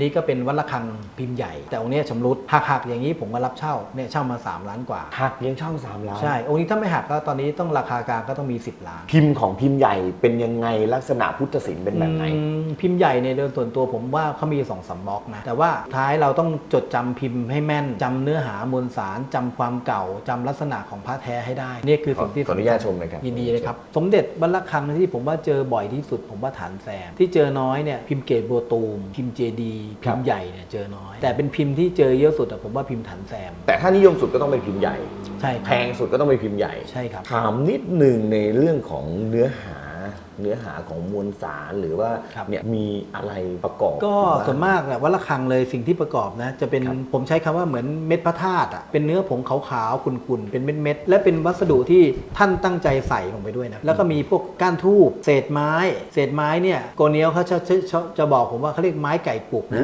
นนี้ก็เป็นวัดระฆังพิมพ์ใหญ่ แต่องค์เนี้ยชำรุดหักหักๆอย่างนี้ผมก็รับเช่าเนี่ยเช่ามา 3 ล้านกว่า หักยังเช่าสามล้านใช่ องค์นี้ถ้าไม่หักก็ตอนนี้ต้องราคากลางก็ต้องมี 10 ล้าน พิมพ์ของพิมพ์ใหญ่เป็นยังไงลักษณะพุทธศิลป์เป็นแบบไหน อืมพิมพ์ใหญ่เนี่ยโดยส่วนตัวผมว่าเขามีสองสามบล็อกนะ แต่ว่าท้ายเราต้องจดจำพิมพ์ให้แม่นจำเนื้อหามวลสารจำความเก่าจำลักษณะของพระแท้ให้ได้ นี่คือสิ่งที่ขออนุญาตชมเลยครับ ยินดีเลยครับ สมเด็จบรรลักคังที่ผมว่าเจอบ่อยที่สุดผมว่าฐานแซม ที่เจอน้อยเนี่ยพิมพ์เกตบัวตูม พิมพ์เจดีพิมพ์ใหญ่เนี่ยเจอน้อย แต่เป็นพิมพ์ที่เจอเยอะสุดอะผมว่าพิมพ์ฐานแซม แต่ถ้านิยมสุดก็ต้องเป็นพิมพ์ใหญ่ ใช่คแพรับงสุดก็ต้องเป็นพิมพ์ใหญ่ ใช่ครับ ถามนิดหนึ่งในเรื่องของเนื้อหา เนื้อหาของมวลสารหรือว่าครับ เนี่ยมีอะไรประกอบก็บ้ง ส่วนมากแหละวัดระฆังเลยสิ่งที่ประกอบนะจะเป็นครับผมใช้คำว่าเหมือนเม็ดพระธาตุอะเป็นเนื้อผงขาวๆขุ่นๆเป็นเม็ดๆและเป็นวัสดุที่ท่านตั้งใจใส่ลงไปด้วยนะแล้วก็มีพวกก้านทูบเศษไม้ เศษไม้เนี่ยโกเนียวเขาจะจะจะจะบอกผมว่าเขาเรียกไม้ไก่กุกนะ